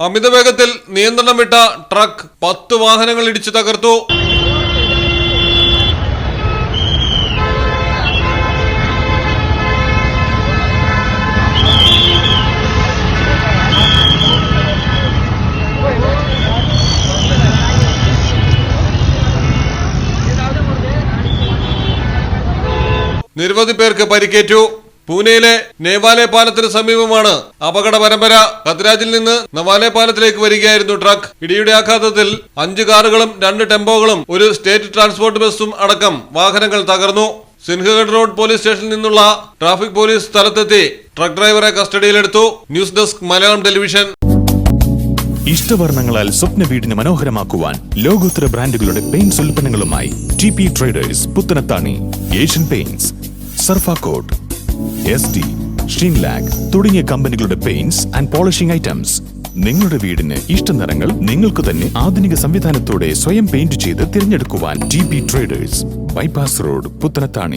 അമിത വേഗത്തിൽ നിയന്ത്രണം വിട്ട ട്രക്ക് പത്ത് വാഹനങ്ങൾ ഇടിച്ചു തകർത്തു. നിരവധി പേർക്ക് പരിക്കേറ്റു. പൂനെയിലെ നേവാലെ പാലത്തിന് സമീപമാണ് അപകട പരമ്പര. കത്രാജിൽ നിന്ന് നവാലെ പാലത്തിലേക്ക് വരികയായിരുന്നു ട്രക്ക്. ഇടിയുടെ ആഘാതത്തിൽ അഞ്ച് കാറുകളും രണ്ട് ടെമ്പോകളും ഒരു സ്റ്റേറ്റ് ട്രാൻസ്പോർട്ട് ബസ്സും അടക്കം വാഹനങ്ങൾ തകർന്നു. സിൻഹഗഡ് റോഡ് പോലീസ് സ്റ്റേഷനിൽ നിന്നുള്ള ട്രാഫിക് പോലീസ് സ്ഥലത്തെത്തി ട്രക്ക് ഡ്രൈവറെ കസ്റ്റഡിയിലെടുത്തു. News desk Malayalam television. ഇഷ്ടവർണങ്ങളാൽ സ്വപ്ന വീടിന് മനോഹരമാക്കുവാൻ ലോകോത്തര ബ്രാൻഡുകളുടെ paints ഉൽപ്പന്നങ്ങളുമായി T P traders Puthanathani Asian Paints Surfacoat S T Sheenlac തുടങ്ങിയ കമ്പനികളുടെ പെയിന്റ്സ് ആൻഡ് പോളിഷിംഗ് ഐറ്റംസ് നിങ്ങളുടെ വീടിന് ഇഷ്ട നിറങ്ങൾ നിങ്ങൾക്ക് തന്നെ ആധുനിക സംവിധാനത്തോടെ സ്വയം പെയിന്റ് ചെയ്ത് തിരഞ്ഞെടുക്കുവാൻ T P traders bypass road Puthanathani.